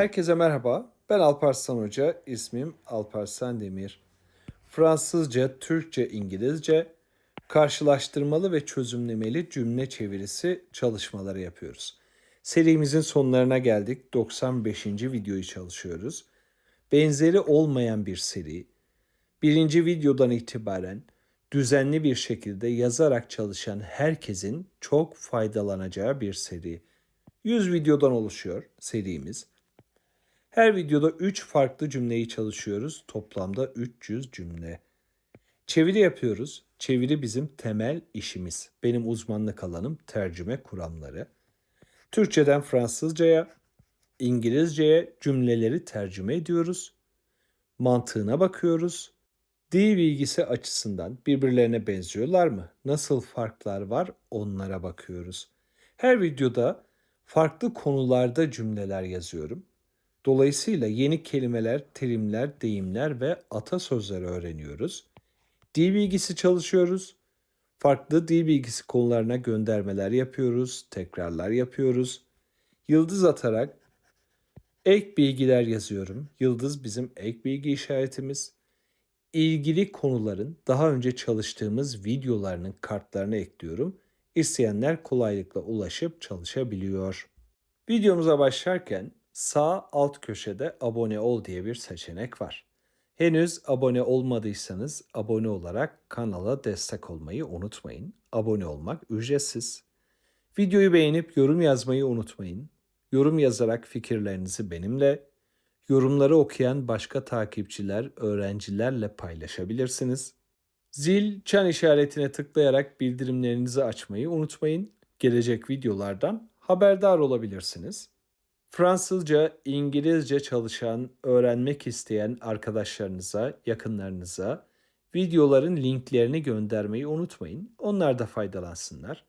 Herkese merhaba. Ben Alparslan Hoca. İsmim Alparslan Demir. Fransızca, Türkçe, İngilizce karşılaştırmalı ve çözümlemeli cümle çevirisi çalışmaları yapıyoruz. Serimizin sonlarına geldik. 95. videoyu çalışıyoruz. Benzeri olmayan bir seri. Birinci videodan itibaren düzenli bir şekilde yazarak çalışan herkesin çok faydalanacağı bir seri. 100 videodan oluşuyor serimiz. Her videoda 3 farklı cümleyi çalışıyoruz. Toplamda 300 cümle. Çeviri yapıyoruz. Çeviri bizim temel işimiz. Benim uzmanlık alanım tercüme kuramları. Türkçeden Fransızcaya, İngilizceye cümleleri tercüme ediyoruz. Mantığına bakıyoruz. Dil bilgisi açısından birbirlerine benziyorlar mı? Nasıl farklar var? Onlara bakıyoruz. Her videoda farklı konularda cümleler yazıyorum. Dolayısıyla yeni kelimeler, terimler, deyimler ve atasözleri öğreniyoruz. Dil bilgisi çalışıyoruz. Farklı dil bilgisi konularına göndermeler yapıyoruz, tekrarlar yapıyoruz. Yıldız atarak ek bilgiler yazıyorum. Yıldız bizim ek bilgi işaretimiz. İlgili konuların daha önce çalıştığımız videolarının kartlarını ekliyorum. İsteyenler kolaylıkla ulaşıp çalışabiliyor. Videomuza başlarken sağ alt köşede abone ol diye bir seçenek var. Henüz abone olmadıysanız abone olarak kanala destek olmayı unutmayın. Abone olmak ücretsiz. Videoyu beğenip yorum yazmayı unutmayın. Yorum yazarak fikirlerinizi benimle, yorumları okuyan başka takipçiler, öğrencilerle paylaşabilirsiniz. Zil, çan işaretine tıklayarak bildirimlerinizi açmayı unutmayın. Gelecek videolardan haberdar olabilirsiniz. Fransızca, İngilizce çalışan, öğrenmek isteyen arkadaşlarınıza, yakınlarınıza videoların linklerini göndermeyi unutmayın. Onlar da faydalansınlar.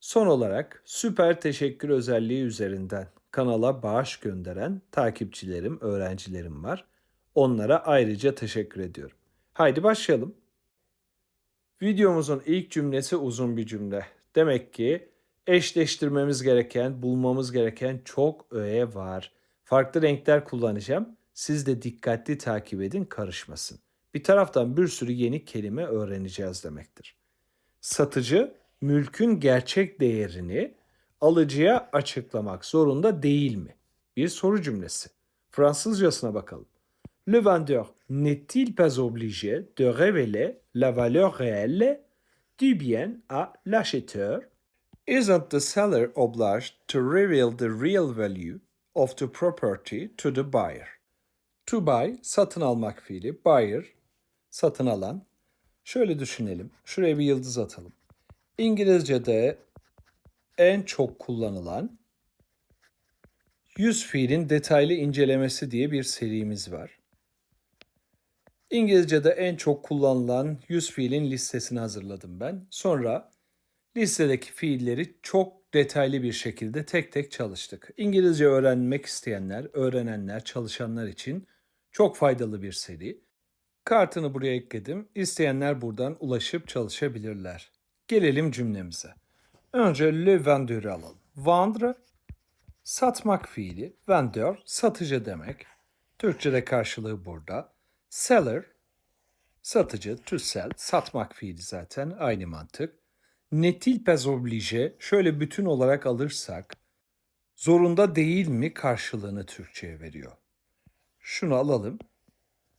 Son olarak süper teşekkür özelliği üzerinden kanala bağış gönderen takipçilerim, öğrencilerim var. Onlara ayrıca teşekkür ediyorum. Haydi başlayalım. Videomuzun ilk cümlesi uzun bir cümle. Demek ki eşleştirmemiz gereken, bulmamız gereken çok öğe var. Farklı renkler kullanacağım. Siz de dikkatli takip edin, karışmasın. Bir taraftan bir sürü yeni kelime öğreneceğiz demektir. Satıcı mülkün gerçek değerini alıcıya açıklamak zorunda değil mi? Bir soru cümlesi. Fransızcasına bakalım. Le vendeur n'est-il pas obligé de révéler la valeur réelle du bien à l'acheteur Isn't the seller obliged to reveal the real value of the property to the buyer? To buy, satın almak fiili. Buyer, satın alan. Şöyle düşünelim. Şuraya bir yıldız atalım. İngilizce'de en çok kullanılan yüz fiilin detaylı incelemesi diye bir serimiz var. İngilizce'de en çok kullanılan yüz fiilin listesini hazırladım ben. Sonra listedeki fiilleri çok detaylı bir şekilde tek tek çalıştık. İngilizce öğrenmek isteyenler, öğrenenler, çalışanlar için çok faydalı bir seri. Kartını buraya ekledim. İsteyenler buradan ulaşıp çalışabilirler. Gelelim cümlemize. Önce le vendeur'ü alalım. Vendre, satmak fiili. Vendeur, satıcı demek. Türkçe'de karşılığı burada. Seller, satıcı, to sell, satmak fiili zaten aynı mantık. N'est-il pas obligé, şöyle bütün olarak alırsak, zorunda değil mi karşılığını Türkçe'ye veriyor. Şunu alalım,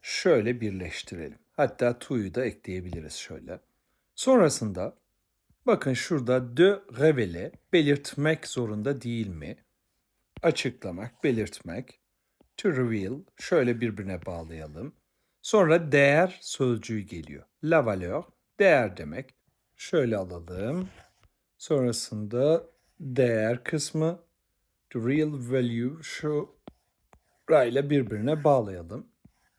şöyle birleştirelim. Hatta to'yu da ekleyebiliriz şöyle. Sonrasında bakın şurada de revele belirtmek zorunda değil mi? Açıklamak, belirtmek. To reveal şöyle birbirine bağlayalım. Sonra değer sözcüğü geliyor. La valeur değer demek. Şöyle alalım. Sonrasında değer kısmı real value şu rayla birbirine bağlayalım.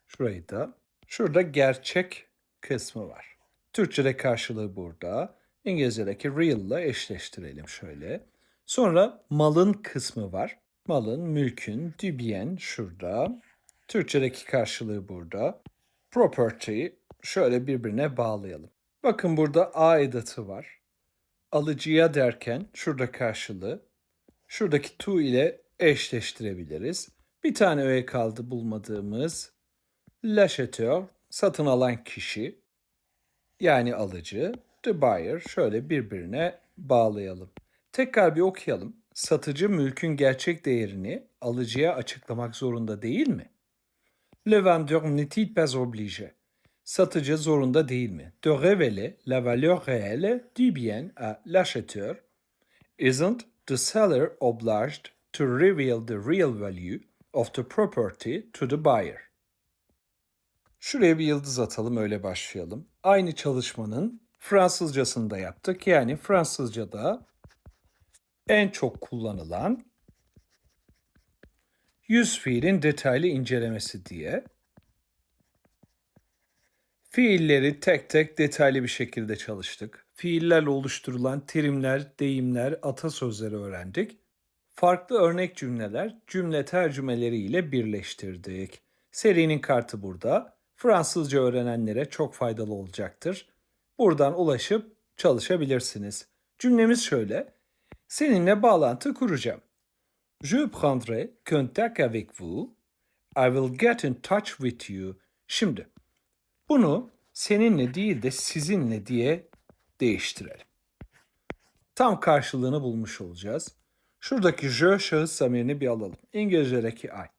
Şurayı da. Şurada gerçek kısmı var. Türkçe'de karşılığı burada. İngilizce'deki real ile eşleştirelim şöyle. Sonra malın kısmı var. Malın, mülkün, dübyen şurada. Türkçedeki karşılığı burada. Property şöyle birbirine bağlayalım. Bakın burada a edatı var. Alıcıya derken şurada karşılığı. Şuradaki to ile eşleştirebiliriz. Bir tane öğe kaldı bulmadığımız. L'acheteur, satın alan kişi. Yani alıcı. The buyer, şöyle birbirine bağlayalım. Tekrar bir okuyalım. Satıcı mülkün gerçek değerini alıcıya açıklamak zorunda değil mi? Le vendeur n'est-il pas obligé? Satıcı zorunda değil mi? De révéler la valeur réelle du bien à l'acheteur. Isn't the seller obliged to reveal the real value of the property to the buyer? Şuraya bir yıldız atalım öyle başlayalım. Aynı çalışmanın Fransızcasını da yaptık. Yani Fransızcada en çok kullanılan yüz fiilin detaylı incelemesi diye fiilleri tek tek detaylı bir şekilde çalıştık. Fiillerle oluşturulan terimler, deyimler, atasözleri öğrendik. Farklı örnek cümleler cümle tercümeleriyle birleştirdik. Serinin kartı burada. Fransızca öğrenenlere çok faydalı olacaktır. Buradan ulaşıp çalışabilirsiniz. Cümlemiz şöyle. Seninle bağlantı kuracağım. Je prendrai contact avec vous. I will get in touch with you. Şimdi bunu seninle değil de sizinle diye değiştirelim. Tam karşılığını bulmuş olacağız. Şuradaki je şahıs zamirini bir alalım. İngilizce'deki I.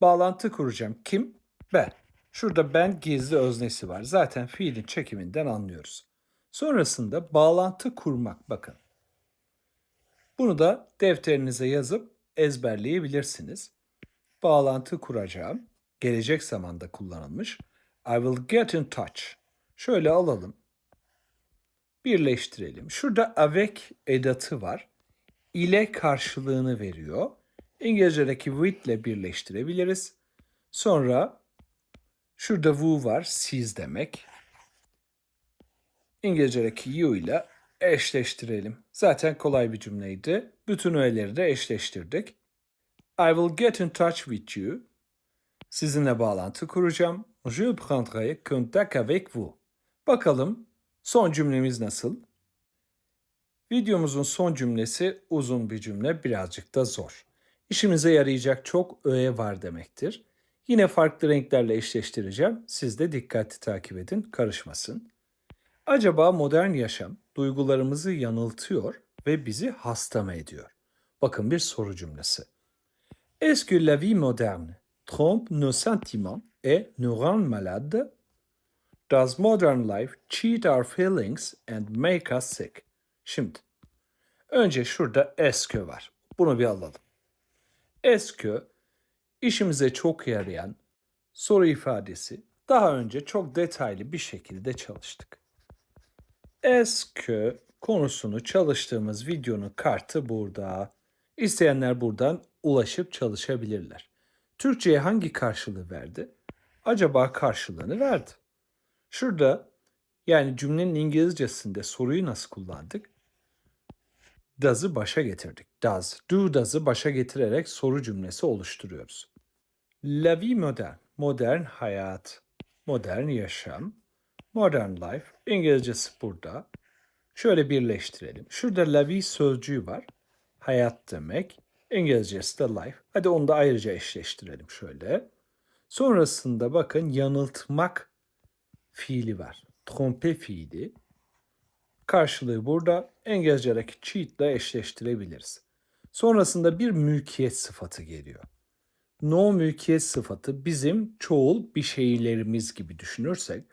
Bağlantı kuracağım. Kim? Ben. Şurada ben gizli öznesi var. Zaten fiilin çekiminden anlıyoruz. Sonrasında bağlantı kurmak bakın. Bunu da defterinize yazıp ezberleyebilirsiniz. Bağlantı kuracağım. Gelecek zamanda kullanılmış. I will get in touch. Şöyle alalım. Birleştirelim. Şurada avec edatı var. İle karşılığını veriyor. İngilizce'deki with ile birleştirebiliriz. Sonra şurada vous var. Siz demek. İngilizce'deki you ile eşleştirelim. Zaten kolay bir cümleydi. Bütün öğeleri de eşleştirdik. I will get in touch with you. Sizinle bağlantı kuracağım. Je prendrai contact avec vous. Bakalım son cümlemiz nasıl? Videomuzun son cümlesi uzun bir cümle, birazcık da zor. İşimize yarayacak çok öğe var demektir. Yine farklı renklerle eşleştireceğim. Siz de dikkatli takip edin, karışmasın. Acaba modern yaşam duygularımızı yanıltıyor ve bizi hasta mı ediyor? Bakın bir soru cümlesi. Est-ce que la vie moderne trompe nos sentiments et nous rend malades? Does modern life cheat our feelings and make us sick? Şimdi, önce şurada est-ce var. Bunu bir alalım. Est-ce işimize çok yarayan soru ifadesi. Daha önce çok detaylı bir şekilde çalıştık. Est-ce konusunu çalıştığımız videonun kartı burada. İsteyenler buradan ulaşıp çalışabilirler. Türkçe'ye hangi karşılığı verdi? Acaba karşılığını verdi. Şurada yani cümlenin İngilizcesinde soruyu nasıl kullandık? Does'ı başa getirdik. Does, do does'ı başa getirerek soru cümlesi oluşturuyoruz. La vie moderne, modern hayat, modern yaşam, modern life, İngilizcesi burada. Şöyle birleştirelim. Şurada la vie sözcüğü var. Hayat demek. İngilizcesi de life. Hadi onu da ayrıca eşleştirelim şöyle. Sonrasında bakın yanıltmak fiili var. Trompe fiili. Karşılığı burada İngilizce'deki cheat ile eşleştirebiliriz. Sonrasında bir mülkiyet sıfatı geliyor. No mülkiyet sıfatı bizim çoğul bir şeylerimiz gibi düşünürsek,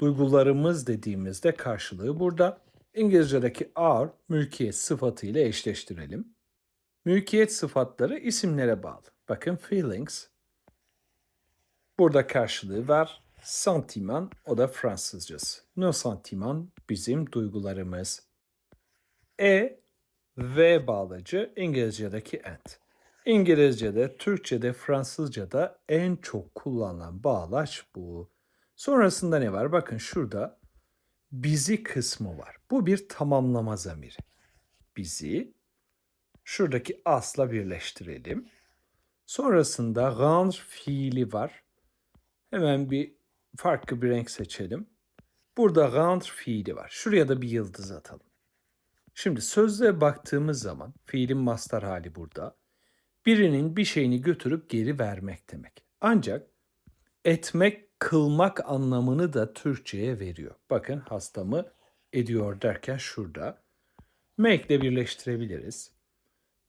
duygularımız dediğimizde karşılığı burada. İngilizce'deki our mülkiyet sıfatı ile eşleştirelim. Mülkiyet sıfatları isimlere bağlı. Bakın feelings. Burada karşılığı var. Sentiman o da Fransızcası. No sentiman bizim duygularımız. E V bağlacı İngilizce'deki and. İngilizce'de, Türkçe'de, Fransızca'da en çok kullanılan bağlaç bu. Sonrasında ne var? Bakın şurada bizi kısmı var. Bu bir tamamlama zamiri. Bizi şuradaki asla birleştirelim. Sonrasında rendre fiili var. Hemen bir farklı bir renk seçelim. Burada rendre fiili var. Şuraya da bir yıldız atalım. Şimdi sözlüğe baktığımız zaman fiilin master hali burada. birinin bir şeyini götürüp geri vermek demek. Ancak etmek, kılmak anlamını da Türkçe'ye veriyor. Bakın hastamı ediyor derken şurada. Make ile birleştirebiliriz.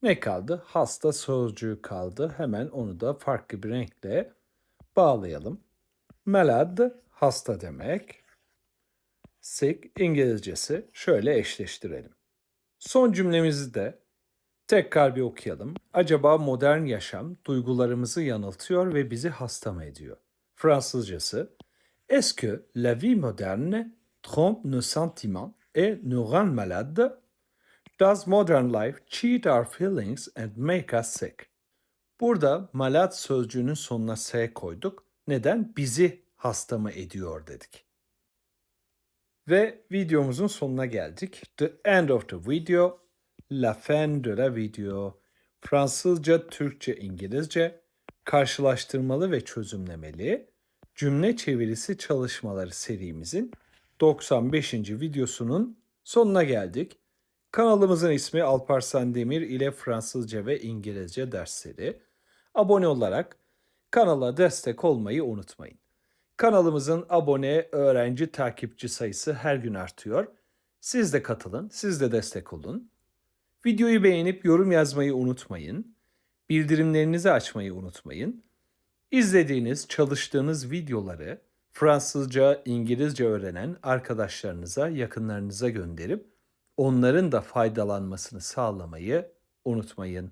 Ne kaldı? Hasta sözcüğü kaldı. Hemen onu da farklı bir renkle bağlayalım. Malad hasta demek. Sick İngilizcesi şöyle eşleştirelim. Son cümlemizi de tekrar bir okuyalım. Acaba modern yaşam duygularımızı yanıltıyor ve bizi hasta mı ediyor? Fransızcası Est-ce que la vie moderne trompe nos sentiments et nous rend malades? Does modern life cheat our feelings and make us sick? Burada malad sözcüğünün sonuna s koyduk. Neden? Bizi hasta mı ediyor dedik. Ve videomuzun sonuna geldik. The end of the video. La fin de la video. Fransızca, Türkçe, İngilizce karşılaştırmalı ve çözümlemeli cümle çevirisi çalışmaları serimizin 95. videosunun sonuna geldik. Kanalımızın ismi Alparslan Demir ile Fransızca ve İngilizce dersleri. Abone olarak kanala destek olmayı unutmayın. Kanalımızın abone, öğrenci, takipçi sayısı her gün artıyor. Siz de katılın, siz de destek olun. Videoyu beğenip yorum yazmayı unutmayın. Bildirimlerinizi açmayı unutmayın. İzlediğiniz, çalıştığınız videoları Fransızca, İngilizce öğrenen arkadaşlarınıza, yakınlarınıza gönderip onların da faydalanmasını sağlamayı unutmayın.